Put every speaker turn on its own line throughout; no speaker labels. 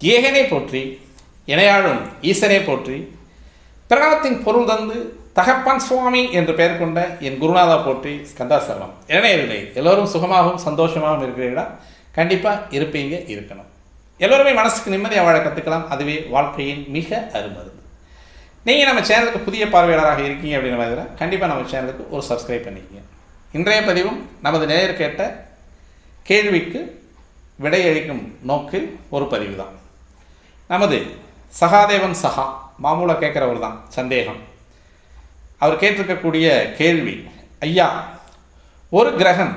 ஏகனை போற்றி இணையாளும் ஈசனை போற்றி பிரணவத்தின் பொருள் தந்து தகப்பான் சுவாமி என்று பெயர் கொண்ட என் குருநாதா போற்றி ஸ்கந்தாசரணம். இணையவில்லை. எல்லோரும் சுகமாகவும் சந்தோஷமாகவும் இருக்கிறீர்களா? கண்டிப்பாக இருப்பீங்க இருக்கணும். எல்லோருமே மனசுக்கு நிம்மதியாக வாழ கற்றுக்கலாம் அதுவே வாழ்க்கையின் மிக அருமருந்து. நீங்கள் நம்ம சேனலுக்கு புதிய பார்வையாளராக இருக்கீங்க அப்படின்னு மாதிரி கண்டிப்பாக நம்ம சேனலுக்கு ஒரு சப்ஸ்கிரைப் பண்ணிக்கங்க. இன்றைய பதிவும் நமது நேயர் கேட்ட கேள்விக்கு விடையளிக்கும் நோக்கில் ஒரு பதிவு தான் நமது சகாதேவன் சகா மாமூலாக கேட்குறவர் தான் சந்தேகம். அவர் கேட்டிருக்கக்கூடிய கேள்வி ஐயா ஒரு கிரகம்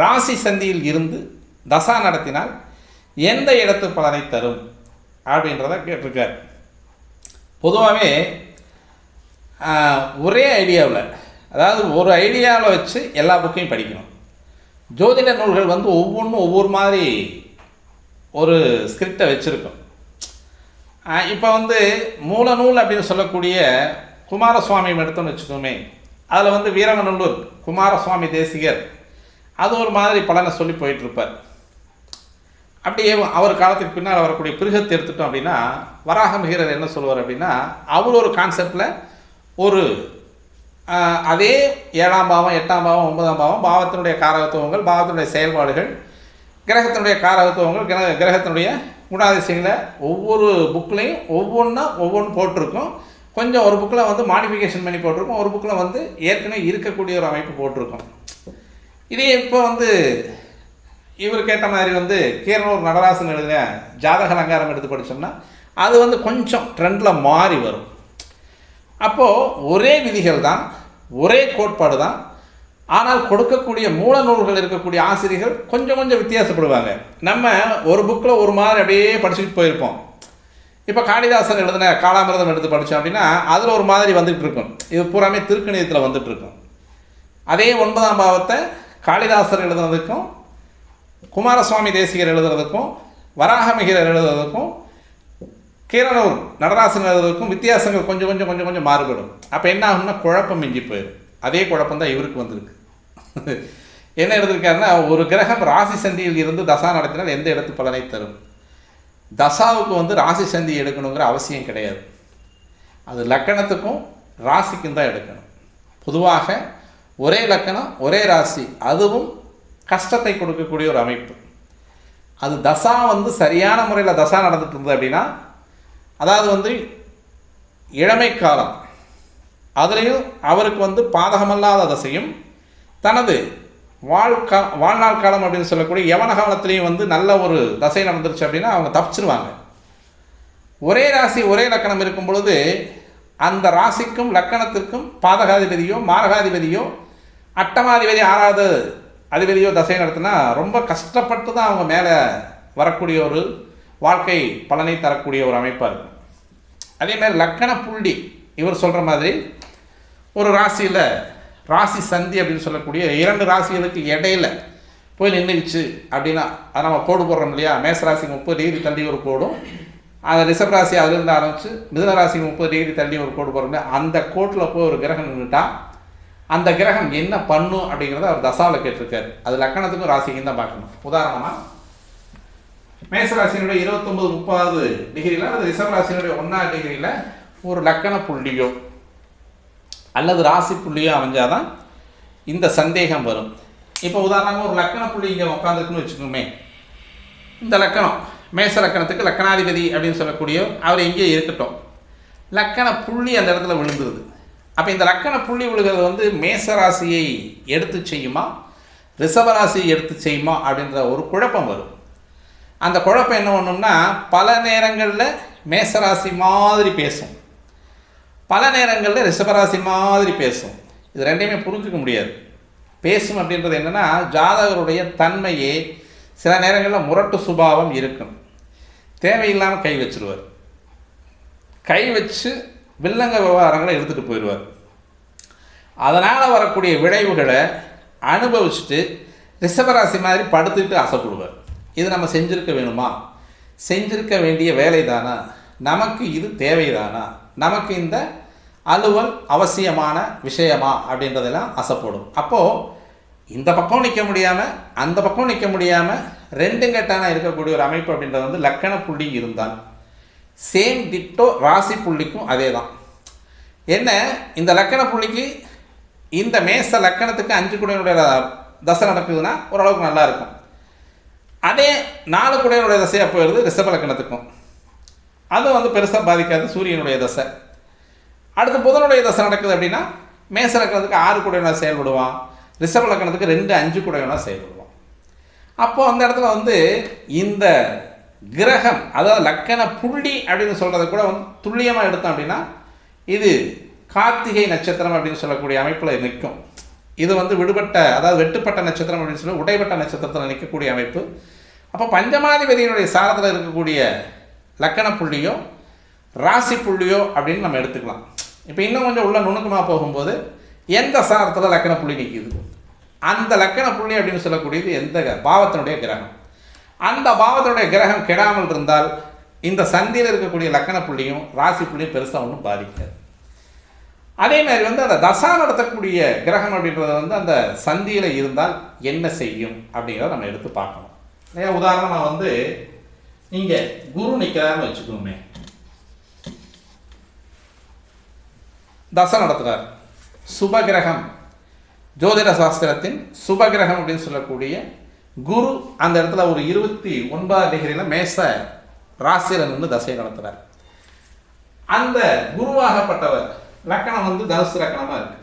ராசி சந்தியில் இருந்து தசா நடத்தினால் எந்த இடத்து பலனை தரும்? அப்படின்றத கேட்டிருக்கார். பொதுவாகவே ஒரே ஐடியாவில் அதாவது ஒரு ஐடியாவில் வச்சு எல்லா புக்கையும் படிக்கணும். ஜோதிட நூல்கள் வந்து ஒவ்வொன்றும் ஒவ்வொரு மாதிரி ஒரு ஸ்கிரிப்டை வச்சுருக்கோம். இப்போ வந்து மூல நூல் அப்படின்னு சொல்லக்கூடிய குமாரசுவாமி எடுத்தோம்னு வச்சுக்கோமே அதில் வந்து வீரமநல்லூர் குமாரசுவாமி தேசிகர் அது ஒரு மாதிரி பலனை சொல்லி போயிட்டுருப்பார். அப்படியே அவர் காலத்துக்கு பின்னால் வரக்கூடிய பிருகத்தை எடுத்துட்டோம் அப்படின்னா வராகமிகரர் என்ன சொல்லுவார் அப்படின்னா அவர் ஒரு கான்செப்டில் ஒரு அதே ஏழாம் பாவம் எட்டாம் பாவம் ஒன்பதாம் பாவம் பாவத்தினுடைய காரகத்துவங்கள் பாவத்தினுடைய செயல்பாடுகள் கிரகத்தினுடைய காரகத்துவங்கள் கிரக கிரகத்தினுடைய குணாதிசயங்களை ஒவ்வொரு புக்லேயும் ஒவ்வொன்றா ஒவ்வொன்று போட்டிருக்கும். கொஞ்சம் ஒரு புக்கில் வந்து மாடிஃபிகேஷன் பண்ணி போட்டிருக்கோம். ஒரு புக்கில் வந்து ஏற்கனவே இருக்கக்கூடிய ஒரு அமைப்பு போட்டிருக்கோம். இதே இப்போ வந்து இவர் கேட்ட மாதிரி வந்து கீரனூர் நடராசன் எழுதின ஜாதக அலங்காரம் எடுத்து படித்தோம்னா அது வந்து கொஞ்சம் ட்ரெண்டில் மாறி வரும். அப்போது ஒரே விதிகள் தான் ஒரே கோட்பாடு தான் ஆனால் கொடுக்கக்கூடிய மூல நூல்கள் இருக்கக்கூடிய ஆசிரியர்கள் கொஞ்சம் கொஞ்சம் வித்தியாசப்படுவாங்க. நம்ம ஒரு புக்கில் ஒரு மாதிரி அப்படியே படிச்சுட்டு போயிருப்போம். இப்போ காளிதாசன் எழுதின காலாமிரதம் எடுத்து படித்தோம் அப்படின்னா அதில் ஒரு மாதிரி வந்துட்டு இருக்கும். இது பூராமே திருக்கணிதத்தில் வந்துட்டு இருக்கும். அதே ஒன்பதாம் பாவத்தை காளிதாசர் எழுதுனதுக்கும் குமாரசுவாமி தேசிகர் எழுதுறதுக்கும் வராகமிகர் எழுதுறதுக்கும் கீரனூர் நடராசன் எழுதுறதுக்கும் வித்தியாசங்கள் கொஞ்சம் கொஞ்சம் கொஞ்சம் கொஞ்சம் மாறுபடும். அப்போ என்ன ஆகும்னா குழப்பம் மிஞ்சி போயிடும் அதே குழப்பம் தான் இவருக்கு வந்திருக்கு. என்ன எழுதியிருக்காருன்னா ஒரு கிரகம் ராசி சந்தியில் இருந்து தசா நடத்தினால் எந்த இடத்து பலனை தரும்? தசாவுக்கு வந்து ராசி சந்தி எடுக்கணுங்கிற அவசியம் கிடையாது. அது லக்கணத்துக்கும் ராசிக்கும் தான் எடுக்கணும். பொதுவாக ஒரே லக்கணம் ஒரே ராசி அதுவும் கஷ்டத்தை கொடுக்கக்கூடிய ஒரு அமைப்பு. அது தசா வந்து சரியான முறையில் தசா நடந்துட்டு இருந்தது அப்படின்னா அதாவது வந்து இளமை காலம். அதுலேயும் அவருக்கு வந்து பாதகமல்லாத தசையும் தனது வாழ்க்கா வாழ்நாள் காலம் அப்படின்னு சொல்லக்கூடிய யவன காலத்துலேயும் வந்து நல்ல ஒரு தசை நடந்துருச்சு அப்படின்னா அவங்க தப்பிச்சிருவாங்க. ஒரே ராசி ஒரே லக்கணம் இருக்கும் பொழுது அந்த ராசிக்கும் லக்கணத்திற்கும் பாதகாதிபதியோ மாரகாதிபதியோ அட்டமாதிபதி ஆறாவது அதிபதியோ தசை நடத்தினா ரொம்ப கஷ்டப்பட்டு தான் அவங்க மேலே வரக்கூடிய ஒரு வாழ்க்கை பலனை தரக்கூடிய ஒரு அமைப்பாக இருக்கும். அதே மாதிரி லக்கண புள்ளி இவர் சொல்கிற மாதிரி ஒரு ராசியில் ராசி சந்தி அப்படின்னு சொல்லக்கூடிய இரண்டு ராசிகளுக்கு இடையில போய் நின்றுச்சு அப்படின்னா அதை நம்ம கோடு போடுறோம் இல்லையா? மேச ராசிக்கு முப்பது டிகிரி தள்ளி ஒரு கோடும். அந்த ரிஷப் ராசி அதுலேருந்து ஆரம்பிச்சு மிதுன ராசிக்கு முப்பது டிகிரி தள்ளி ஒரு கோடு போடுறோம் இல்லையா? அந்த கோட்டில் போய் ஒரு கிரகம் நின்றுட்டா அந்த கிரகம் என்ன பண்ணும் அப்படிங்கிறத அவர் தசாவில் கேட்டிருக்காரு. அது லக்கணத்துக்கும் ராசிக்கும் தான் பார்க்கணும். உதாரணமாக மேசராசினுடைய இருபத்தொம்பது முப்பாவது டிகிரியில் அல்லது ரிஷபராசினுடைய ஒன்றாவது டிகிரியில் ஒரு லக்கண புள்ளியோ அல்லது ராசி புள்ளியோ அமைஞ்சாதான் இந்த சந்தேகம் வரும். இப்போ உதாரணமாக ஒரு லக்கண புள்ளி இங்கே உட்காந்துருக்குன்னு வச்சுக்கோமே. இந்த லக்கணம் மேச லக்கணத்துக்கு லக்கணாதிபதி அப்படின்னு சொல்லக்கூடிய அவர் எங்கேயே இருக்கட்டும். லக்கண புள்ளி அந்த இடத்துல விழுந்துருது. அப்போ இந்த லக்கண புள்ளி விழுகிறது வந்து மேச ராசியை எடுத்து செய்யுமா? ரிஷபராசியை எடுத்து செய்யுமா? அப்படின்ற ஒரு குழப்பம் வரும். அந்த குழப்பம் என்ன ஒன்றும்னா பல நேரங்களில் மேசராசி மாதிரி பேசும். பல நேரங்களில் ரிஷபராசி மாதிரி பேசும். இது ரெண்டையுமே புரிஞ்சுக்க முடியாது. பேசும் அப்படின்றது என்னென்னா ஜாதகருடைய தன்மையே சில நேரங்களில் முரட்டு சுபாவம் இருக்கும். தேவையில்லாமல் கை வச்சிருவார். கை வச்சு வில்லங்க விவகாரங்களை எடுத்துகிட்டு போயிடுவார். அதனால் வரக்கூடிய விளைவுகளை அனுபவிச்சுட்டு ரிஷபராசி மாதிரி படுத்துக்கிட்டு ஆசைப்படுவார் இது நம்ம செஞ்சுருக்க வேணுமா? செஞ்சிருக்க வேண்டிய வேலை தானா நமக்கு இது தேவைதானா? நமக்கு இந்த அலுவல் அவசியமான விஷயமா அப்படின்றதெல்லாம் அசைப்படும். அப்போது இந்த பக்கம் நிற்க முடியாமல் அந்த பக்கம் நிற்க முடியாமல் ரெண்டு கட்டான இருக்கக்கூடிய ஒரு அமைப்பு அப்படின்றது வந்து லக்கண புள்ளி இருந்தால் சேம் டிட்டோ ராசி புள்ளிக்கும் அதே தான் என்ன? இந்த லக்கண புள்ளிக்கு இந்த மேச லக்கணத்துக்கு அஞ்சு குடையினுடைய தசை நடக்குதுன்னா ஓரளவுக்கு நல்லா இருக்கும். அதே நாலு குடையினுடைய தசையாக போயிடுது ரிஷப லக்கணத்துக்கும். அதுவும் வந்து பெருசாக பாதிக்காது சூரியனுடைய தசை. அடுத்து புதனுடைய தசை நடக்குது அப்படின்னா மேச லக்கணத்துக்கு ஆறு வேணால் செயல்படுவான். ரிஷப லக்கணத்துக்கு ரெண்டு அஞ்சு குடையவனா செயல்படுவான். அப்போ அந்த இடத்துல வந்து இந்த கிரகம் அதாவது லக்கண புள்ளி அப்படின்னு சொல்கிறத கூட வந்து துல்லியமாக எடுத்தோம் அப்படின்னா இது கார்த்திகை நட்சத்திரம் அப்படின்னு சொல்லக்கூடிய அமைப்பில் நிற்கும். இது வந்து விடுபட்ட அதாவது வெட்டுப்பட்ட நட்சத்திரம் அப்படின்னு சொல்லி உடைப்பட்ட நட்சத்திரத்தில் நிற்கக்கூடிய அமைப்பு. அப்போ பஞ்சமாதிபதியினுடைய சாரத்தில் இருக்கக்கூடிய லக்கண புள்ளியோ ராசி புள்ளியோ அப்படின்னு நம்ம எடுத்துக்கலாம். இப்போ இன்னும் கொஞ்சம் உள்ள நுணுக்கமாக போகும்போது எந்த சாரத்தில் லக்கண புள்ளி நிற்கிது அந்த லக்கண புள்ளி அப்படின்னு சொல்லக்கூடியது எந்த பாவத்தினுடைய கிரகம். அந்த பாவத்தினுடைய கிரகம் கெடாமல் இருந்தால் இந்த சந்தியில் இருக்கக்கூடிய லக்கண புள்ளியும் ராசி புள்ளியும் பெருசாக ஒன்றும் பாதிக்காது. அதே மாதிரி வந்து அந்த தசா நடத்தக்கூடிய கிரகம் அப்படின்றது வந்து அந்த சந்தியில் இருந்தால் என்ன செய்யும் அப்படிங்கிறத நம்ம எடுத்து பார்க்கணும். இல்லையா? உதாரணமாக வந்து இங்கே குரு நிற்கிறாருன்னு வச்சுக்கோமே. தசை நடத்துகிறார் சுபகிரகம். ஜோதிட சாஸ்திரத்தின் சுபகிரகம் அப்படின்னு சொல்லக்கூடிய குரு அந்த இடத்துல ஒரு இருபத்தி ஒன்பதாம் டிகிரியில் மேச ராசியில் நின்று தசை நடத்துகிறார் அந்த குருவாகப்பட்டவர் லக்கணம் வந்து தனுசு லக்கணமாக இருக்கு.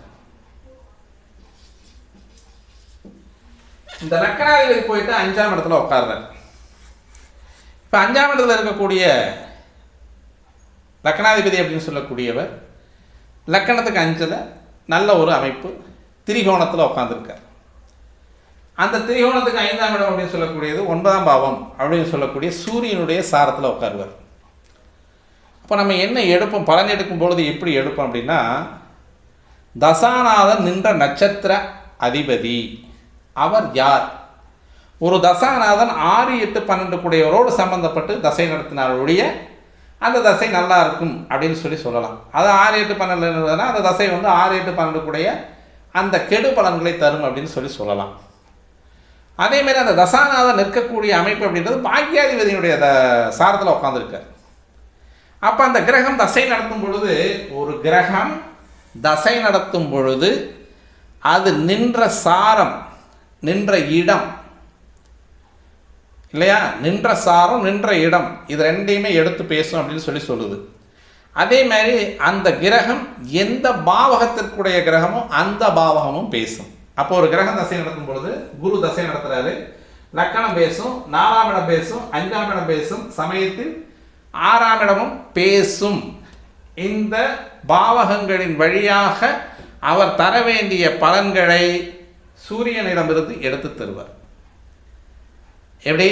இந்த லக்கணாதிபதி போயிட்டு அஞ்சாம் இடத்துல உட்கார்றார். இப்போ அஞ்சாம் இடத்துல இருக்கக்கூடிய லக்கணாதிபதி அப்படின்னு சொல்லக்கூடியவர் லக்கணத்துக்கு அஞ்சில் நல்ல ஒரு அமைப்பு திரிகோணத்தில் உட்காந்துருக்கார் அந்த திரிகோணத்துக்கு ஐந்தாம் இடம் அப்படின்னு சொல்லக்கூடியது ஒன்பதாம் பாவம் அப்படின்னு சொல்லக்கூடிய சூரியனுடைய சாரத்தில் உட்காருவார் அப்போ நம்ம என்ன எடுப்போம்? பலன் எடுக்கும் பொழுது எப்படி எடுப்போம் அப்படின்னா தசாநாதன் நின்ற நட்சத்திர அதிபதி. அவர் யார்? ஒரு தசாநாதன் ஆறு எட்டு பன்னெண்டு கூடையவரோடு சம்பந்தப்பட்டு தசை நடத்தினாலுடைய அந்த தசை நல்லா இருக்கும் அப்படின்னு சொல்லி சொல்லலாம். அது ஆறு எட்டு பன்னெண்டு இருந்ததுன்னா அந்த தசை வந்து ஆறு எட்டு பன்னெண்டு கூடிய அந்த கெடு பலன்களை தரும் அப்படின்னு சொல்லி சொல்லலாம். அதேமாரி அந்த தசாநாதன் நிற்கக்கூடிய அமைப்பு அப்படின்றது பாக்கியாதிபதியினுடைய த சாரத்தில் உட்காந்துருக்கார் அப்போ அந்த கிரகம் தசை நடத்தும் பொழுது ஒரு கிரகம் தசை நடத்தும் பொழுது அது நின்ற சாரம் நின்ற இடம் இல்லையா? நின்ற சாரம் நின்ற இடம். இது ரெண்டையுமே எடுத்து பேசும் அப்படின்னு சொல்லி சொல்லுது. அதே மாதிரி அந்த கிரகம் எந்த பாவகத்திற்குடைய கிரகமோ அந்த பாவகமும் பேசும். அப்போ ஒரு கிரகம் தசை நடத்தும் பொழுது குரு தசை நடத்துறாரு. லக்கணம் பேசும் நாலாம் இடம் பேசும் அஞ்சாம் இடம் பேசும் சமயத்தில் ஆறாம் இடமும் பேசும். இந்த பாவகங்களின் வழியாக அவர் தர வேண்டிய பலன்களை சூரியனிடமிருந்து எடுத்து தருவார். எப்படி?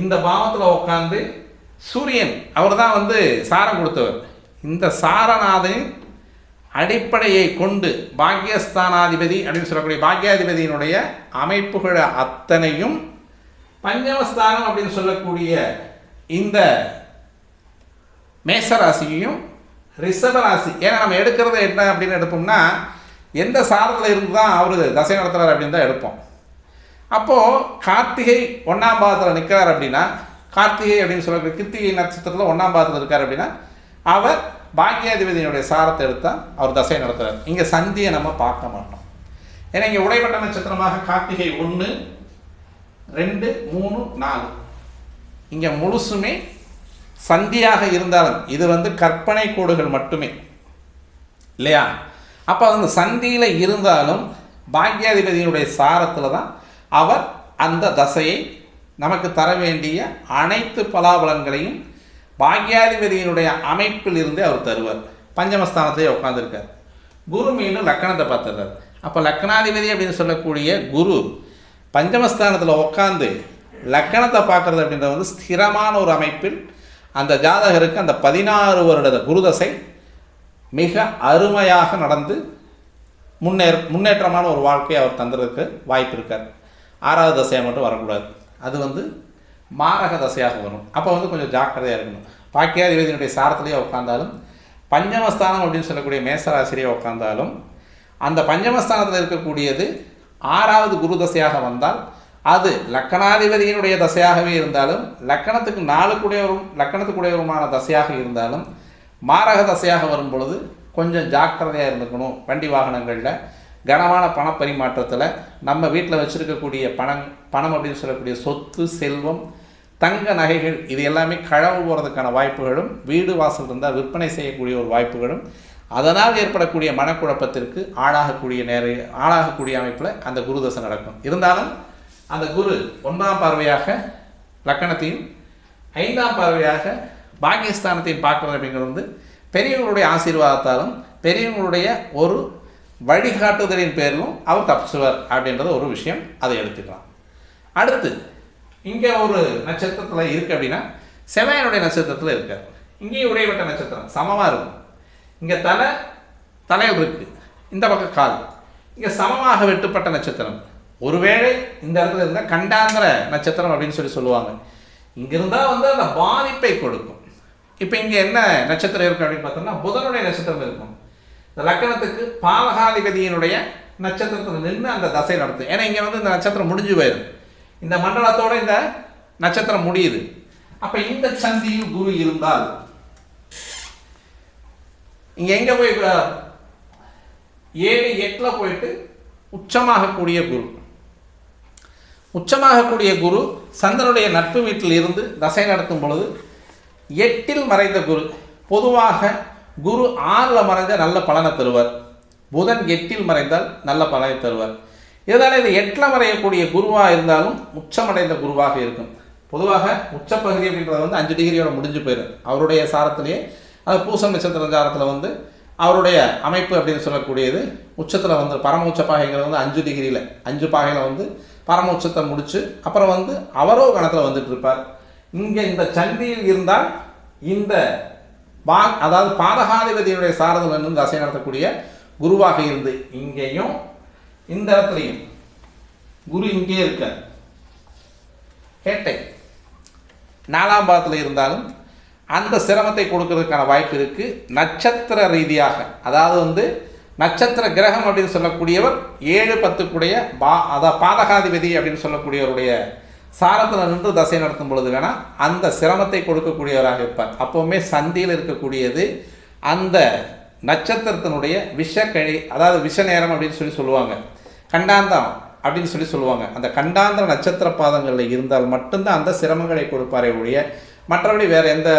இந்த பாவத்தில் உட்காந்து சூரியன் அவர் தான் வந்து சாரம் கொடுத்தவர். இந்த சாரநாதனின் அடிப்படையை கொண்டு பாக்கியஸ்தானாதிபதி அப்படின்னு சொல்லக்கூடிய பாக்கியாதிபதியினுடைய அமைப்புகள் அத்தனையும் பஞ்சமஸ்தானம் அப்படின்னு சொல்லக்கூடிய இந்த மேசராசியையும் ரிஷபராசி ஏன்னா நம்ம எடுக்கிறது என்ன அப்படின்னு எடுப்போம்னா எந்த சாரத்தில் இருந்து தான் அவர் தசை நடத்துகிறார் அப்படின்னு தான் எடுப்போம். அப்போது கார்த்திகை ஒன்றாம் பாதத்தில் நிற்கிறார் அப்படின்னா கார்த்திகை அப்படின்னு சொல்லக்கூடிய கிருத்திகை நட்சத்திரத்தில் ஒன்றாம் பாதத்தில் இருக்கார் அப்படின்னா அவர் பாக்கியாதிபதியினுடைய சாரத்தை எடுத்தால் அவர் தசை நடத்துகிறார் இங்கே சந்தியை நம்ம பார்க்க மாட்டோம். ஏன்னா இங்கே உடைப்பட்ட நட்சத்திரமாக கார்த்திகை ஒன்று ரெண்டு மூணு நாலு. இங்கே முழுசுமே சந்தியாக இருந்தாலும் இது வந்து கற்பனை கோடுகள் மட்டுமே. இல்லையா? அப்போ அந்த சந்தியில் இருந்தாலும் பாக்யாதிபதியினுடைய சாரத்தில் தான் அவர் அந்த தசையை நமக்கு தர வேண்டிய அனைத்து பலாபலன்களையும் பாக்யாதிபதியினுடைய அமைப்பில் இருந்தே அவர் தருவார். பஞ்சமஸ்தானத்திலே உட்காந்துருக்கார் குரு மீண்டும் லக்கணத்தை பார்த்துடுறார். அப்போ லக்கணாதிபதி அப்படின்னு சொல்லக்கூடிய குரு பஞ்சமஸ்தானத்தில் உட்காந்து லக்கணத்தை பார்க்குறது அப்படின்றது வந்து ஸ்திரமான ஒரு அமைப்பில் அந்த ஜாதகருக்கு அந்த பதினாறு வருட குருதசை மிக அருமையாக நடந்து முன்னேற முன்னேற்றமான ஒரு வாழ்க்கையை அவர் தந்துறதுக்கு வாய்ப்பு இருக்கார் ஆறாவது தசையாக மட்டும் வரக்கூடாது. அது வந்து மாரக தசையாக வரும். அப்போ வந்து கொஞ்சம் ஜாக்கிரதையாக இருக்கணும். பாக்கியாதிபதியினுடைய சாரத்திலேயே உட்காந்தாலும் பஞ்சமஸ்தானம் அப்படின்னு சொல்லக்கூடிய மேசராசிரியை உட்காந்தாலும் அந்த பஞ்சமஸ்தானத்தில் இருக்கக்கூடியது ஆறாவது குரு தசையாக வந்தால் அது லக்கணாதிபதியினுடைய தசையாகவே இருந்தாலும் லக்கணத்துக்கு நாலு கூடியவரும் லக்கணத்துக்குடையவருமான தசையாக இருந்தாலும் மாரக தசையாக வரும் பொழுது கொஞ்சம் ஜாக்கிரதையாக இருந்துக்கணும் வண்டி வாகனங்களில். கனமான பணப்பரிமாற்றத்தில் நம்ம வீட்டில் வச்சுருக்கக்கூடிய பணம் பணம் அப்படின்னு சொல்லக்கூடிய சொத்து செல்வம் தங்க நகைகள் இது எல்லாமே கழவு போகிறதுக்கான வாய்ப்புகளும் வீடு வாசல் இருந்தால் விற்பனை செய்யக்கூடிய ஒரு வாய்ப்புகளும் அதனால் ஏற்படக்கூடிய மனக்குழப்பத்திற்கு ஆளாகக்கூடிய நேர ஆளாகக்கூடிய அமைப்பில் அந்த குரு தசை நடக்கும். இருந்தாலும் அந்த குரு ஒன்றாம் பார்வையாக லக்கணத்தையும் ஐந்தாம் பார்வையாக பாகிஸ்தானத்தையும் பார்க்குறது அப்படிங்கிறது வந்து பெரியவங்களுடைய ஆசீர்வாதத்தாலும் பெரியவங்களுடைய ஒரு வழிகாட்டுதலின் பேரிலும் அவர் தப்பிச்சுவர் அப்படின்றது ஒரு விஷயம். அதை எடுத்துக்கலாம். அடுத்து இங்கே ஒரு நட்சத்திரத்தில் இருக்குது அப்படின்னா செவ்வாயனுடைய நட்சத்திரத்தில் இருக்கார். இங்கேயும் உடையப்பட்ட நட்சத்திரம் சமமாக இருக்கும். இங்கே தலை தலையில் இருக்குது இந்த பக்கம் கால். இங்கே சமமாக வெட்டுப்பட்ட நட்சத்திரம். ஒருவேளை இந்த இடத்துல இருந்தால் கண்டாந்திர நட்சத்திரம் அப்படின்னு சொல்லி சொல்லுவாங்க. இங்கே இருந்தால் வந்து அந்த பாதிப்பை கொடுக்கும். இப்போ இங்கே என்ன நட்சத்திரம் இருக்குது அப்படின்னு பார்த்தோம்னா புதனுடைய நட்சத்திரம் இருக்கும். லக்கணத்துக்கு பாலகாதிபதியினுடைய நட்சத்திரத்தில் நின்று அந்த தசை நடத்தும் ஏன்னா இங்கே வந்து இந்த நட்சத்திரம் முடிஞ்சு போயிடும். இந்த மண்டலத்தோட இந்த நட்சத்திரம் முடியுது. அப்போ இந்த சந்தியில் குரு இருந்தால் இங்கே எங்கே போய் ஏழு எட்டில் போயிட்டு உச்சமாகக்கூடிய குரு. உச்சமாகக்கூடிய குரு சந்திரனுடைய நட்பு வீட்டில் இருந்து தசை நடத்தும் பொழுது எட்டில் மறைந்த குரு. பொதுவாக குரு ஆறில் மறைஞ்சால் நல்ல பலனை தருவார். புதன் எட்டில் மறைந்தால் நல்ல பலனை தருவார். இதனால் இது எட்டில் மறையக்கூடிய குருவாக இருந்தாலும் உச்சமடைந்த குருவாக இருக்கும். பொதுவாக உச்சப்பகுதி அப்படின்றது வந்து அஞ்சு டிகிரியோட முடிஞ்சு போயிடும். அவருடைய சாரத்திலேயே அது பூசம் நட்சத்திர சாரத்தில் வந்து அவருடைய அமைப்பு அப்படின்னு சொல்லக்கூடியது உச்சத்தில் வந்து பரம உச்ச பாகைங்கிறது வந்து அஞ்சு டிகிரியில் அஞ்சு பாகையில் வந்து பரம உச்சத்தை முடித்து அப்புறம் வந்து அவரோ கணத்தில் வந்துட்டு இருப்பார். இங்கே இந்த சண்டியில் இருந்தால் இந்த பா அதாவது பாதகாதிபதியுடைய சாரதம் என்று தசை நடத்தக்கூடிய குருவாக இருந்து இங்கேயும் இந்த இடத்துலையும். குரு இங்கே இருக்க கேட்டை. நாலாம் பாதத்தில் இருந்தாலும் அந்த சிரமத்தை கொடுக்கறதுக்கான வாய்ப்பு இருக்குது நட்சத்திர ரீதியாக அதாவது வந்து நட்சத்திர கிரகம் அப்படின்னு சொல்லக்கூடியவர் ஏழு பத்துக்குடைய பா அதாவது பாதகாதிபதி அப்படின்னு சொல்லக்கூடியவருடைய சாரத்தில் நின்று தசை நடத்தும் பொழுது வேணால் அந்த சிரமத்தை கொடுக்கக்கூடியவராக இருப்பார். அப்போவுமே சந்தியில் இருக்கக்கூடியது அந்த நட்சத்திரத்தினுடைய விஷ கழி அதாவது விஷ நேரம் அப்படின்னு சொல்லி சொல்லுவாங்க. கண்டாந்தம் அப்படின்னு சொல்லி சொல்லுவாங்க. அந்த கண்டாந்திர நட்சத்திர பாதங்களில் இருந்தால் மட்டும்தான் அந்த சிரமங்களை கொடுப்பாரே ஒழிய மற்றபடி வேற எந்த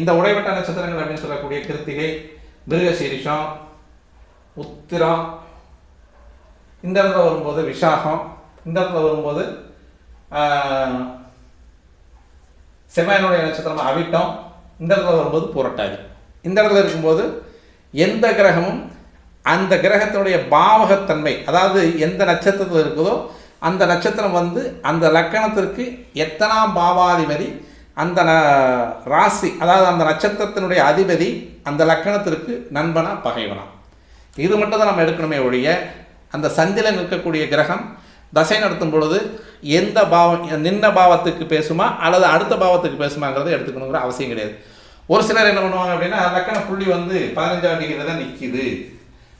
இந்த உடைவட்ட நட்சத்திரங்கள் அப்படின்னு சொல்லக்கூடிய கிருத்திகை மிருகசீரிஷம் உத்திரம் இந்த இடத்துல வரும்போது விஷாகம் இந்த இடத்துல வரும்போது செவ்வாயினுடைய நட்சத்திரம் அவிட்டம் இந்த இடத்துல வரும்போது புரட்டாதி. இந்த இடத்துல இருக்கும்போது எந்த கிரகமும் அந்த கிரகத்தினுடைய பாவகத்தன்மை அதாவது எந்த நட்சத்திரத்தில் இருக்குதோ அந்த நட்சத்திரம் வந்து அந்த லக்கணத்திற்கு எத்தனாம் பாவாதிபதி அந்த ந- ராசி அதாவது அந்த நட்சத்திரத்தினுடைய அதிபதி அந்த லக்கணத்திற்கு நண்பனா பகைவனா. இது மட்டும் தான் நம்ம எடுக்கணுமே ஒழிய அந்த சந்தில நிற்கக்கூடிய கிரகம் தசை நடத்தும் பொழுது எந்த பாவம் நின்ன பாவத்துக்கு பேசுமா அல்லது அடுத்த பாவத்துக்கு பேசுமாங்கிறத எடுத்துக்கணுங்கிற அவசியம் கிடையாது. ஒரு சிலர் என்ன பண்ணுவாங்க அப்படின்னா லக்கண புள்ளி வந்து பதினஞ்சாவது டிகிரி தான் நிற்கிது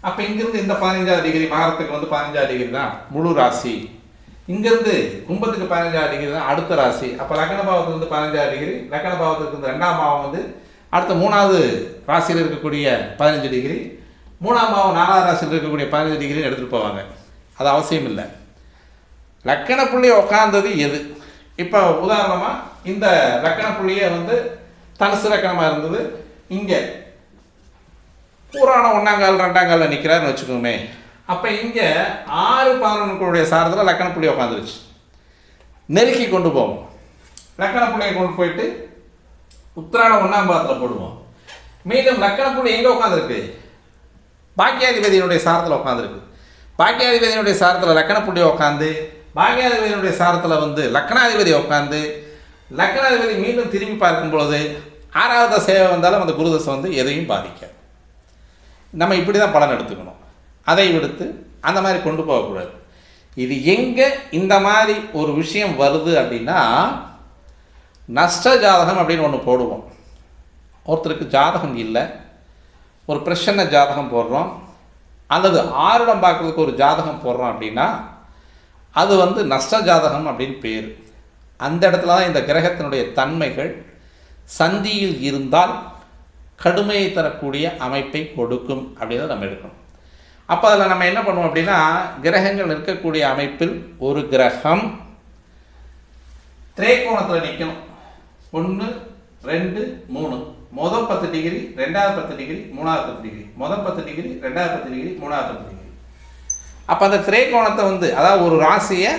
அப்போ இங்கிருந்து இந்த பதினஞ்சாவது டிகிரி மாதத்துக்கு வந்து பதினஞ்சாவது டிகிரி தான் முழு ராசி. இங்கிருந்து கும்பத்துக்கு பதினஞ்சாவது டிகிரி தான் அடுத்த ராசி. அப்போ லக்கண பாவத்துக்கு வந்து பதினஞ்சாவது டிகிரி லக்கண பாவத்துக்கு வந்து ரெண்டாம் பாவம் வந்து அடுத்த மூணாவது ராசியில் இருக்கக்கூடிய பதினஞ்சு டிகிரி மூணாம் பாவம் நாலாவது ராசியில் இருக்கக்கூடிய பதினஞ்சு டிகிரின்னு எடுத்துகிட்டு போவாங்க. அது அவசியம் இல்லை. லக்கண புள்ளி உட்காந்தது எது? இப்போ உதாரணமாக இந்த லக்கண புள்ளியே வந்து தனுசு லக்கணமாக இருந்தது. இங்கே பூராணம் ஒன்றாங்கால் ரெண்டாங்காலில் நிற்கிறாருன்னு வச்சுக்கோமே. அப்போ இங்கே ஆறு பதினொன்றுடைய சாரத்தில் லக்கண புள்ளி உட்காந்துருச்சு நெருக்கி கொண்டு போவோம். லக்கண புள்ளியை கொண்டு போயிட்டு உத்திராடம் ஒன்றாம் பாதத்தில் போடுவோம். மீண்டும் லக்கண புள்ளி எங்கே உட்காந்துருக்கு பாக்கியாதிபதியினுடைய சாரத்தில் உட்காந்துருக்கு பாக்கியாதிபதியினுடைய சாரத்தில் லக்கண புள்ளி உட்காந்து பாக்யாதிபதியினுடைய சாரத்தில் வந்து லக்னாதிபதி உட்காந்து லக்னாதிபதி மீண்டும் திரும்பி பார்க்கும் பொழுது ஆறாவது சேவை வந்தாலும் அந்த குருதசை வந்து எதையும் பாதிக்காது. நம்ம இப்படி தான் பலன் எடுத்துக்கணும். அதை விடுத்து அந்த மாதிரி கொண்டு போகக்கூடாது. இது எங்கே இந்த மாதிரி ஒரு விஷயம் வருது அப்படின்னா நஷ்ட ஜாதகம் அப்படின்னு ஒன்று போடுவோம். ஒருத்தருக்கு ஜாதகம் இல்லை ஒரு பிரச்சனை ஜாதகம் போடுறோம் அல்லது ஆறுடம் பார்க்குறதுக்கு ஒரு ஜாதகம் போடுறோம் அப்படின்னா அது வந்து நஷ்ட ஜாதகம் அப்படின்னு பேர். அந்த இடத்துல தான் இந்த கிரகத்தினுடைய தன்மைகள் சந்தியில் இருந்தால் கடுமையை தரக்கூடிய அமைப்பை கொடுக்கும் அப்படின்னு நம்ம எடுக்கணும். அப்போ அதில் நம்ம என்ன பண்ணுவோம் அப்படின்னா கிரகங்கள் இருக்கக்கூடிய அமைப்பில் ஒரு கிரகம் திரைக்கோணத்தில் நிற்கணும் ஒன்று ரெண்டு மூணு. மொதல் பத்து டிகிரி ரெண்டாவது பத்து டிகிரி மூணாவது பத்து டிகிரி முதல் பத்து டிகிரி ரெண்டாவது பத்து டிகிரி மூணாவது பத்து டிகிரி அப்போ அந்த திரைக்கோணத்தை வந்து அதாவது ஒரு ராசியை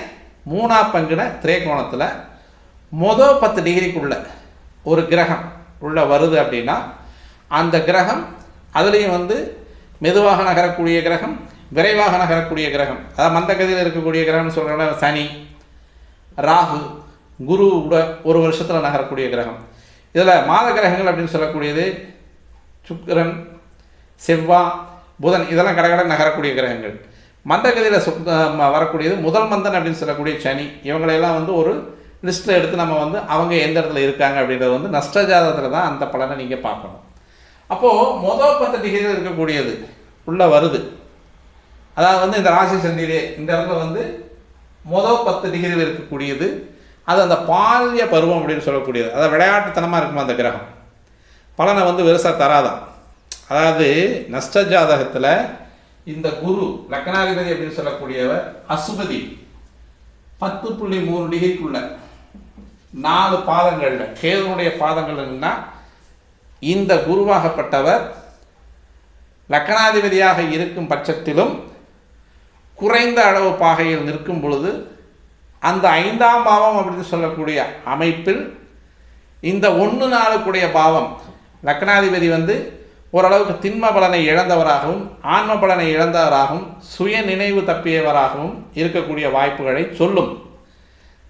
மூணா பங்கின திரைக்கோணத்தில் மொதல் பத்து டிகிரிக்குள்ள ஒரு கிரகம் உள்ள வருது அப்படின்னா அந்த கிரகம் அதுலேயும் வந்து மெதுவாக நகரக்கூடிய கிரகம் விரைவாக நகரக்கூடிய கிரகம். அதாவது மந்தகதியில் இருக்கக்கூடிய கிரகம்னு சொல்கிறோம்னா சனி ராகு குரு கூட ஒரு வருஷத்தில் நகரக்கூடிய கிரகம். இதில் மாத கிரகங்கள் அப்படின்னு சொல்லக்கூடியது சுக்கரன் செவ்வாய் புதன் இதெல்லாம் கடகட நகரக்கூடிய கிரகங்கள். மந்தகதியில் சு வரக்கூடியது முதல் மந்தன் அப்படின்னு சொல்லக்கூடிய சனி. இவங்களையெல்லாம் வந்து ஒரு லிஸ்ட்டில் எடுத்து நம்ம வந்து அவங்க எந்த இடத்துல இருக்காங்க அப்படின்றது வந்து நஷ்டஜாதகத்தில் தான் அந்த பலனை நீங்கள் பார்க்கணும். அப்போது மொதல் பத்து டிகிரியில் இருக்கக்கூடியது உள்ளே வருது. அதாவது வந்து இந்த ராசி சந்தியிலே இந்த இடத்துல வந்து மொதல் பத்து டிகிரியில் இருக்கக்கூடியது அது அந்த பால்ய பருவம் அப்படின்னு சொல்லக்கூடியது. அதாவது விளையாட்டுத்தனமாக இருக்குமா அந்த கிரகம்? பலனை வந்து பெருசாக தராதான். அதாவது நஷ்ட ஜாதகத்தில் இந்த குரு லக்னாதிபதி அப்படின்னு சொல்லக்கூடியவர் அசுபதி. பத்து புள்ளி மூணு டிகிரிக்குள்ள நாலு பாதங்கள்ல கேதுனுடைய பாதங்கள்னா இந்த குருவாகப்பட்டவர் லக்னாதிபதியாக இருக்கும் பட்சத்திலும் குறைந்த அளவு பாகையில் நிற்கும் பொழுது அந்த ஐந்தாம் பாவம் அப்படின்னு சொல்லக்கூடிய அமைப்பில் இந்த ஒன்று நாளுக்குடைய பாவம் லக்னாதிபதி வந்து ஓரளவுக்கு திண்ம பலனை இழந்தவராகவும் ஆன்ம பலனை இழந்தவராகவும் சுய நினைவு தப்பியவராகவும் இருக்கக்கூடிய வாய்ப்புகளை சொல்லும்.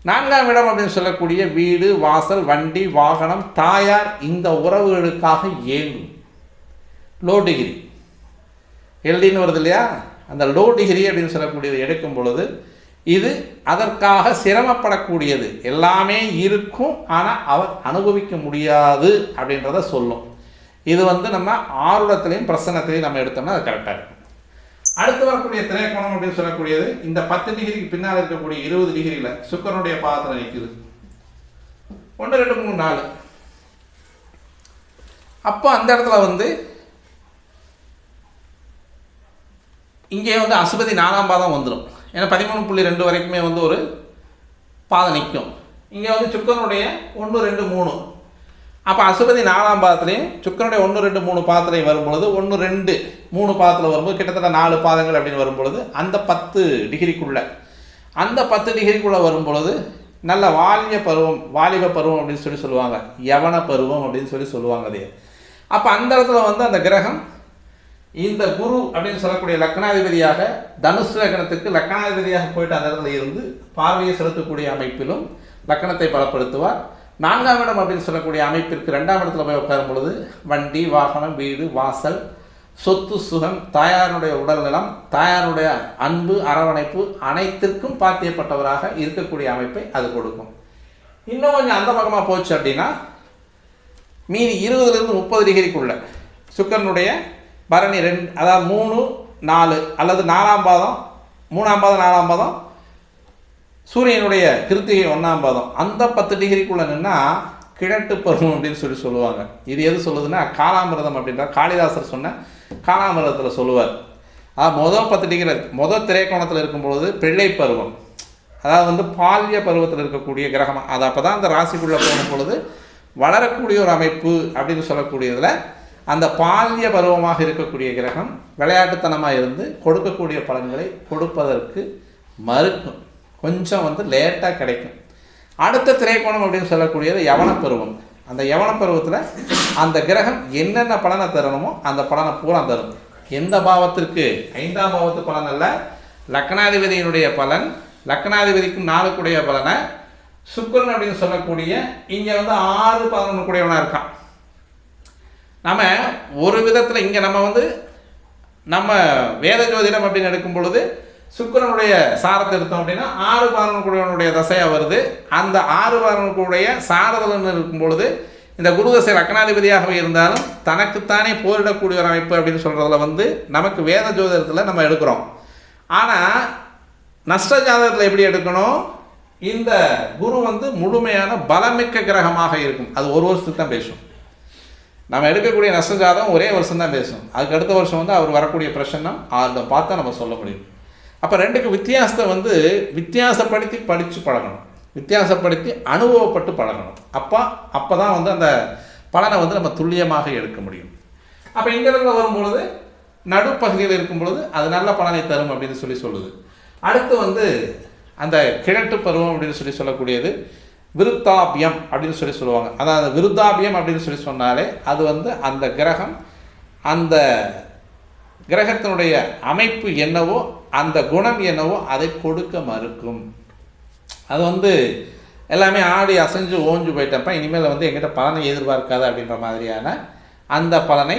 நான்காம் இடம் அப்படின்னு சொல்லக்கூடிய வீடு வாசல் வண்டி வாகனம் தாயார் இந்த உறவுகளுக்காக ஏங்கும். லோ டிகிரி எல்டின்னு வருது இல்லையா? அந்த லோ டிகிரி அப்படின்னு சொல்லக்கூடியது எடுக்கும் பொழுது இது அதற்காக சிரமப்படக்கூடியது. எல்லாமே இருக்கும் ஆனால் அவர் அனுபவிக்க முடியாது அப்படின்றத சொல்லும். இது வந்து நம்ம ஆர்வத்திலையும் பிரசன்னத்திலையும் நம்ம எடுத்தோம்னா அது கரெக்டாக இருக்கும். அடுத்து வரக்கூடிய திரைக்கோணம் அப்படின்னு சொல்லக்கூடியது இந்த பத்து டிகிரிக்கு பின்னால் இருக்கக்கூடிய இருபது டிகிரியில் சுக்கரனுடைய பாதத்தில் நிற்குது ஒன்று ரெண்டு மூணு நாலு. அப்போ அந்த இடத்துல வந்து இங்கே வந்து அசுபதி நாலாம் பாதம் வந்துடும் ஏன்னா பதிமூணு புள்ளி ரெண்டு வரைக்குமே வந்து ஒரு பாதம் நிற்கும். இங்கே வந்து சுக்கரனுடைய ஒன்று ரெண்டு மூணு. அப்போ அசுபதி நாலாம் பாதத்துலையும் சுக்கரனுடைய ஒன்று ரெண்டு மூணு பாதத்துலையும் வரும்பொழுது ஒன்று ரெண்டு மூணு பாதத்தில் வரும்போது கிட்டத்தட்ட நாலு பாதங்கள் அப்படின்னு வரும்பொழுது அந்த பத்து டிகிரிக்குள்ள. அந்த பத்து டிகிரிக்குள்ளே வரும்பொழுது நல்ல வாலிய பருவம் வாலிப பருவம் அப்படின்னு சொல்லி சொல்லுவாங்க. யவன பருவம் அப்படின்னு சொல்லி சொல்லுவாங்க அது. அப்போ அந்த இடத்துல வந்து அந்த கிரகம் இந்த குரு அப்படின்னு சொல்லக்கூடிய லக்னாதிபதியாக தனுசு லக்னத்துக்கு லக்னாதிபதியாக போயிட்டு அந்த இடத்துல இருந்து பார்வையை செலுத்தக்கூடிய அமைப்பிலும் லக்னத்தை பலப்படுத்துவார். நான்காம் இடம் அப்படின்னு சொல்லக்கூடிய அமைப்பிற்கு ரெண்டாம் இடத்துல போய் உட்காரும் பொழுது வண்டி வாகனம் வீடு வாசல் சொத்து சுகம் தாயாருடைய உடல்நலம் தாயாருடைய அன்பு அரவணைப்பு அனைத்திற்கும் பாத்தியப்பட்டவராக இருக்கக்கூடிய அமைப்பை அது கொடுக்கும். இன்னும் கொஞ்சம் அந்த பக்கமாக போச்சு அப்படின்னா மீதி இருபதுலேருந்து முப்பது டிகிரிக்குள்ள சுக்கரனுடைய பரணி ரெண்டு அதாவது மூணு நாலு அல்லது நாலாம் பாதம் மூணாம் பாதம் நாலாம் பாதம் சூரியனுடைய கிருத்திகை ஒன்றாம் பாதம். அந்த பத்து டிகிரிக்குள்ளே நின்னா கிழட்டு பருவம் அப்படின்னு சொல்லி சொல்லுவாங்க. இது எது சொல்லுதுன்னா காலாமிரதம் அப்படின்ற காளிதாசர் சொன்ன காலாமிரதத்தில் சொல்லுவார். அதாவது முதல் பத்து டிகிரி முதல் திரைக்கோணத்தில் இருக்கும்பொழுது பிள்ளை பருவம். அதாவது வந்து பால்ய பருவத்தில் இருக்கக்கூடிய கிரகம். அது அப்போ தான் அந்த ராசிக்குள்ளே போகும் பொழுது வளரக்கூடிய ஒரு அமைப்பு அப்படின்னு சொல்லக்கூடியதில் அந்த பால்ய பருவமாக இருக்கக்கூடிய கிரகம் விளையாட்டுத்தனமாக இருந்து கொடுக்கக்கூடிய பலன்களை கொடுப்பதற்கு மறுக்கும். கொஞ்சம் வந்து லேட்டாக கிடைக்கும். அடுத்த திரைக்கோணம் அப்படின்னு சொல்லக்கூடியது யவன பருவம் அந்த யவன பருவத்தில் அந்த கிரகம் என்னென்ன பலனை தரணுமோ அந்த பலனை பூரா தரும். எந்த பாவத்திற்கு? ஐந்தாம் பாவத்து பலன் அல்ல. லக்னாதிபதியினுடைய பலன் லக்னாதிபதிக்கும் நாளுக்குடைய பலனை சுக்கரன் அப்படின்னு சொல்லக்கூடிய இங்கே வந்து ஆறு பதினொன்று கூடியவனாக இருக்கான். நம்ம ஒரு விதத்தில் இங்கே நம்ம வந்து நம்ம வேத ஜோதிடம் அப்படின்னு எடுக்கும் பொழுது சுக்கரனுடைய சாரத்தை எடுத்தோம் அப்படின்னா ஆறு பதினொன்று தசையாக வருது. அந்த ஆறு பதினொன்று கூடிய சாரதல்னு இருக்கும் பொழுது இந்த குரு தசை லக்னாதிபதியாகவே இருந்தாலும் தனக்குத்தானே போரிடக்கூடிய ஒரு அமைப்பு அப்படின்னு சொல்கிறதுல வந்து நமக்கு வேத ஜோதிடத்தில் நம்ம எடுக்கிறோம். ஆனால் நஷ்ட ஜாதகத்தில் எப்படி எடுக்கணும்? இந்த குரு வந்து முழுமையான பலமிக்க கிரகமாக இருக்கும். அது ஒரு வருஷத்துக்கு தான் பேசும். நம்ம எடுக்கக்கூடிய நஷ்ட ஜாதகம் ஒரே வருஷம் தான் பேசும். அதுக்கு அடுத்த வருஷம் வந்து அவர் வரக்கூடிய பிரச்சனை அதை பார்த்தா நம்ம சொல்ல முடியும். அப்போ ரெண்டுக்கு வித்தியாசத்தை வந்து வித்தியாசப்படுத்தி படித்து பழகணும். வித்தியாசப்படுத்தி அனுபவப்பட்டு பழகணும். அப்போ அப்போ தான் வந்து அந்த பலனை வந்து நம்ம துல்லியமாக எடுக்க முடியும். அப்போ இங்கிருந்து வரும்பொழுது நடுப்பகுதியில் இருக்கும் பொழுது அது நல்ல பலனை தரும் அப்படின்னு சொல்லி சொல்லுது. அடுத்து வந்து அந்த கிழட்டு பருவம் அப்படின்னு சொல்லி சொல்லக்கூடியது விருத்தாபியம் அப்படின்னு சொல்லி சொல்லுவாங்க. அதாவது விருத்தாபியம் அப்படின்னு சொல்லி சொன்னாலே அது வந்து அந்த கிரகம் அந்த கிரகத்தினுடைய அமைப்பு என்னவோ அந்த குணம் என்னவோ அதை கொடுக்க மறுக்கும். அது வந்து எல்லாமே ஆடி அசைஞ்சு ஓஞ்சு போயிட்டப்ப இனிமேல் வந்து எங்கிட்ட பலனை எதிர்பார்க்காது அப்படின்ற மாதிரியான அந்த பலனை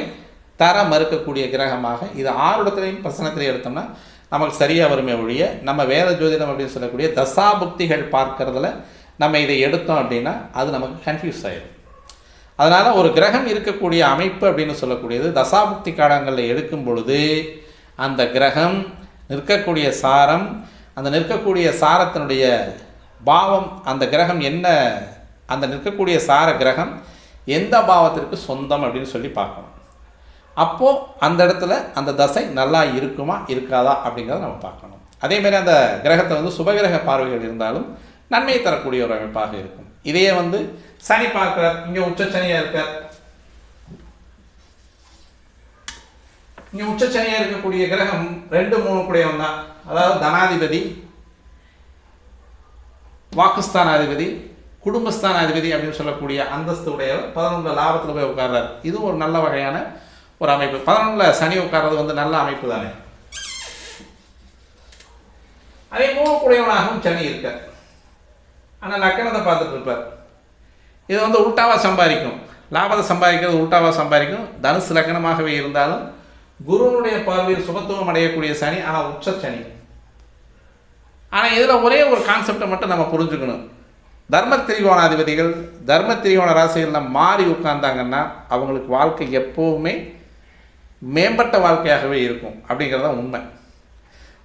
தர மறுக்கக்கூடிய கிரகமாக இது ஆறுடத்துலையும் பிரசனத்திலையும் எடுத்தோம்னா நமக்கு சரியாக வருமே ஒழிய நம்ம வேத ஜோதிடம் அப்படின்னு சொல்லக்கூடிய தசாபுக்திகள் பார்க்கறதுல நம்ம இதை எடுத்தோம் அப்படின்னா அது நமக்கு கன்ஃபியூஸ் ஆயிடும் அதனால் ஒரு கிரகம் இருக்கக்கூடிய அமைப்பு அப்படின்னு சொல்லக்கூடியது தசாபுக்தி காலங்களில் எடுக்கும் பொழுது அந்த கிரகம் நிற்கக்கூடிய சாரம் அந்த நிற்கக்கூடிய சாரத்தினுடைய பாவம் அந்த கிரகம் என்ன அந்த நிற்கக்கூடிய சார கிரகம் எந்த பாவத்திற்கு சொந்தம் அப்படின்னு சொல்லி பார்க்கணும். அப்போது அந்த இடத்துல அந்த தசை நல்லா இருக்குமா இருக்காதா அப்படிங்கிறத நம்ம பார்க்கணும். அதேமாரி அந்த கிரகத்தை வந்து சுபகிரக பார்வைகள் இருந்தாலும் நன்மை தரக்கூடிய ஒரு அமைப்பாக இருக்கும். இதையே வந்து சனி பார்க்கிறார் இங்கே உச்சச்சனியாக இருக்கார் இங்கே உச்சச்சனியாக இருக்கக்கூடிய கிரகம் ரெண்டு மூணு கூடையவன் தான். அதாவது தனாதிபதி வாக்குஸ்தானாதிபதி குடும்பஸ்தானாதிபதி அப்படின்னு சொல்லக்கூடிய அந்தஸ்து உடையவர் பதினொன்றில் லாபத்தில் போய் உட்கார்றார். இதுவும் ஒரு நல்ல வகையான ஒரு அமைப்பு. பதினொன்றில் சனி உட்கார்றது வந்து நல்ல அமைப்பு தானே. அதே மூணு குடையவனாகவும் சனி இருக்கார். ஆனால் லக்கணத்தை பார்த்துட்டு இருப்பார். இது வந்து உல்டாவாக சம்பாதிக்கும். லாபத்தை சம்பாதிக்கிறது உல்டாவாக சம்பாதிக்கும். தனுசு லக்கணமாகவே இருந்தாலும் குருவனுடைய பார்வையில் சுபத்துவம் அடையக்கூடிய சனி ஆனால் உச்ச சனி. ஆனால் இதில் ஒரே ஒரு கான்செப்டை மட்டும் நம்ம புரிஞ்சுக்கணும். தர்ம திரிகோணாதிபதிகள் தர்ம திரிகோண ராசிகளில் மாறி உட்கார்ந்தாங்கன்னா அவங்களுக்கு வாழ்க்கை எப்போவுமே மேம்பட்ட வாழ்க்கையாகவே இருக்கும். அப்படிங்கிறது தான் உண்மை.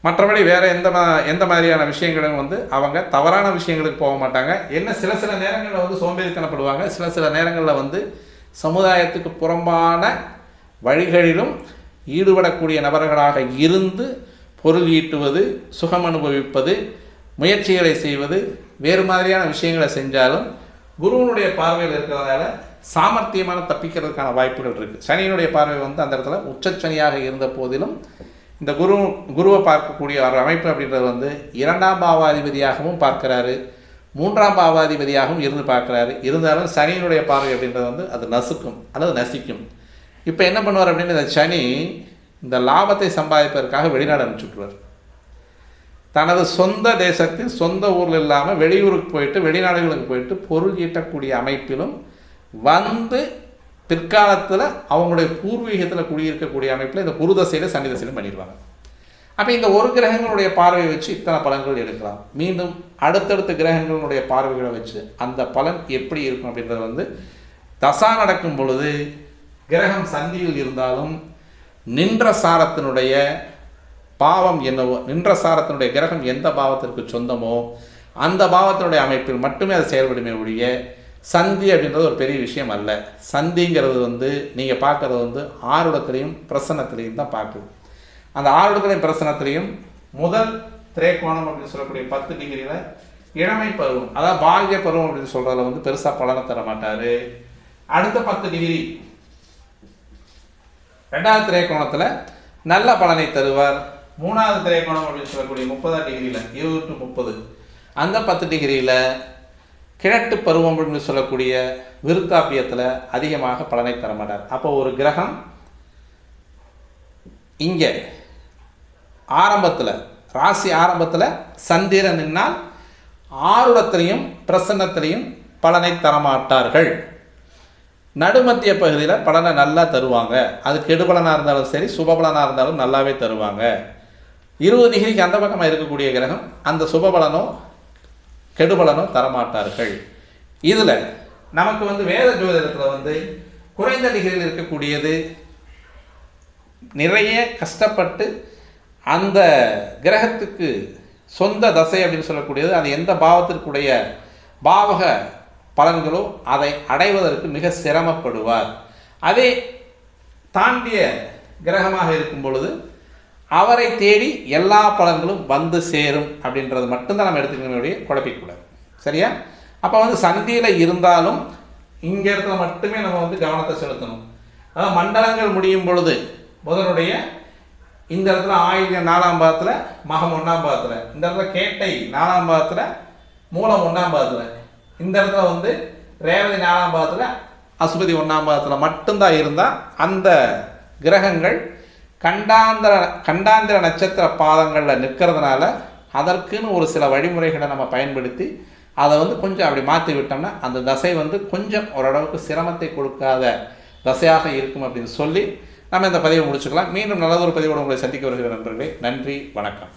மற்றபடி வேறு எந்த மா எந்த மாதிரியான விஷயங்களும் வந்து அவங்க தவறான விஷயங்களுக்கு போக மாட்டாங்க. என்ன சில சில நேரங்களில் வந்து சோம்பேறித்தனப்படுவாங்க. சில சில நேரங்களில் வந்து சமுதாயத்துக்கு புறம்பான வழிகளிலும் ஈடுபடக்கூடிய நபர்களாக இருந்து பொருள் ஈட்டுவது சுகம் அனுபவிப்பது முயற்சிகளை செய்வது வேறு மாதிரியான விஷயங்களை செஞ்சாலும் குருவனுடைய பார்வையில் இருக்கிறதால சாமர்த்தியமான தப்பிக்கிறதுக்கான வாய்ப்புகள் இருக்குது சனியினுடைய பார்வை வந்து அந்த இடத்துல உச்சச்சனியாக இருந்த போதிலும் இந்த குரு குருவை பார்க்கக்கூடிய ஒரு அமைப்பு அப்படின்றது வந்து இரண்டாம் பாவாதிபதியாகவும் பார்க்கிறாரு. மூன்றாம் பாவாதிபதியாகவும் இருந்து பார்க்குறாரு. இருந்தாலும் சனியினுடைய பார்வை அப்படின்றது வந்து அது நசுக்கும் அல்லது நசிக்கும். இப்போ என்ன பண்ணுவார் அப்படின்னு இந்த சனி இந்த லாபத்தை சம்பாதிப்பதற்காக வெளிநாடு அனுப்பிச்சுட்ருவார் தனது சொந்த தேசத்தில் சொந்த ஊரில் இல்லாமல் வெளியூருக்கு போயிட்டு வெளிநாடுகளுக்கு போயிட்டு பொருள் ஈட்டக்கூடிய அமைப்பிலும் வந்து பிற்காலத்தில் அவங்களுடைய பூர்வீகத்தில் குடியிருக்கக்கூடிய அமைப்பில் இந்த குருதசையில் சனி தசையிலும் பண்ணிடுவாங்க. அப்போ இந்த ஒரு கிரகங்களுடைய பார்வையை வச்சு இத்தனை பலன்கள் எடுக்கலாம். மீண்டும் அடுத்தடுத்த கிரகங்களுடைய பார்வைகளை வச்சு அந்த பலன் எப்படி இருக்கும் அப்படின்றது வந்து தசா நடக்கும் பொழுது கிரகம் சந்தியில் இருந்தாலும் நின்ற சாரத்தினுடைய பாவம் என்னவோ நின்ற சாரத்தினுடைய கிரகம் எந்த பாவத்திற்கு சொந்தமோ அந்த பாவத்தினுடைய அமைப்பில் மட்டுமே அது செயல்படுமே ஒழிய சந்தி அப்படின்றது ஒரு பெரிய விஷயம் அல்ல. சந்திங்கிறது வந்து நீங்கள் பார்க்குறது வந்து ஆறுடத்துலையும் பிரசனத்திலையும் தான் பார்க்குது. அந்த ஆறுடத்துலையும் பிரசனத்திலையும் முதல் திரைக்கோணம் அப்படின்னு சொல்லக்கூடிய பத்து டிகிரியில் இளமை பருவம் அதாவது பால்ய பருவம் அப்படின்னு சொல்கிறதுல வந்து பெருசாக பலனை தர மாட்டார் அடுத்த பத்து டிகிரி ரெண்டாவது திரைக்கோணத்தில் நல்ல பலனை தருவார். மூணாவது திரைக்கோணம் அப்படின்னு சொல்லக்கூடிய முப்பதாம் டிகிரியில் இருபது டு முப்பது. அந்த பத்து டிகிரியில் கிழட்டு பருவம் அப்படின்னு சொல்லக்கூடிய விருத்தாப்பியத்தில் அதிகமாக பலனை தர மாட்டார். அப்போ ஒரு கிரகம் இங்கே ஆரம்பத்தில் ராசி ஆரம்பத்தில் சந்திரன் நின்னால் ஆருடத்திலையும் பிரசன்னத்திலையும் பலனை தரமாட்டார்கள். நடுமத்திய பகுதியில் பலனை நல்லா தருவாங்க. அது கெடுபலனாக இருந்தாலும் சரி சுபபலனாக இருந்தாலும் நல்லாவே தருவாங்க. இருபது டிகிரிக்கு அந்த பக்கமாக இருக்கக்கூடிய கிரகம் அந்த சுபபலனோ கெடுபலனோ தரமாட்டார்கள். இதில் நமக்கு வந்து வேத ஜோதிடத்தில் வந்து குறைந்த டிகிரியில் இருக்கக்கூடியது நிறைய கஷ்டப்பட்டு அந்த கிரகத்துக்கு சொந்த தசை அப்படின்னு சொல்லக்கூடியது அது எந்த பாவத்திற்குடைய பாவக பலன்களோ அதை அடைவதற்கு மிக சிரமப்படுவார். அதே தாண்டிய கிரகமாக இருக்கும் பொழுது அவரை தேடி எல்லா பலன்களும் வந்து சேரும் அப்படின்றது மட்டும்தான் நம்ம எடுத்துக்கணுடைய குழப்பிக்கூடாது சரியா? அப்போ வந்து சந்தியில் இருந்தாலும் இங்கே இருக்கிற மட்டுமே நம்ம வந்து கவனத்தை செலுத்தணும். அதாவது மண்டலங்கள் முடியும் பொழுது புதனுடைய இந்த இடத்துல ஆயுதம் நாலாம் பாதத்தில் மகம் ஒன்றாம் பாதத்தில். இந்த இடத்துல கேட்டை நாலாம் பாதத்தில் மூலம் ஒன்றாம் பாதத்தில். இந்த இடத்துல வந்து ரேவதி நாலாம் பாதத்தில் அசுபதி ஒன்றாம் பாதத்தில் மட்டும்தான் இருந்தால் அந்த கிரகங்கள் கண்டாந்திர கண்டாந்திர நட்சத்திர பாதங்களில் நிற்கிறதுனால அதற்குன்னு ஒரு சில வழிமுறைகளை நம்ம பயன்படுத்தி அதை வந்து கொஞ்சம் அப்படி மாற்றி விட்டோம்னா அந்த தசை வந்து கொஞ்சம் ஓரளவுக்கு சிரமத்தை கொடுக்காத தசையாக இருக்கும் அப்படின்னு சொல்லி நம்ம இந்த பதிவை முடிச்சுக்கலாம். மீண்டும் நல்லதொரு பதிவோடு உங்களை சந்திக்க வருகிற நண்பர்களே. நன்றி வணக்கம்.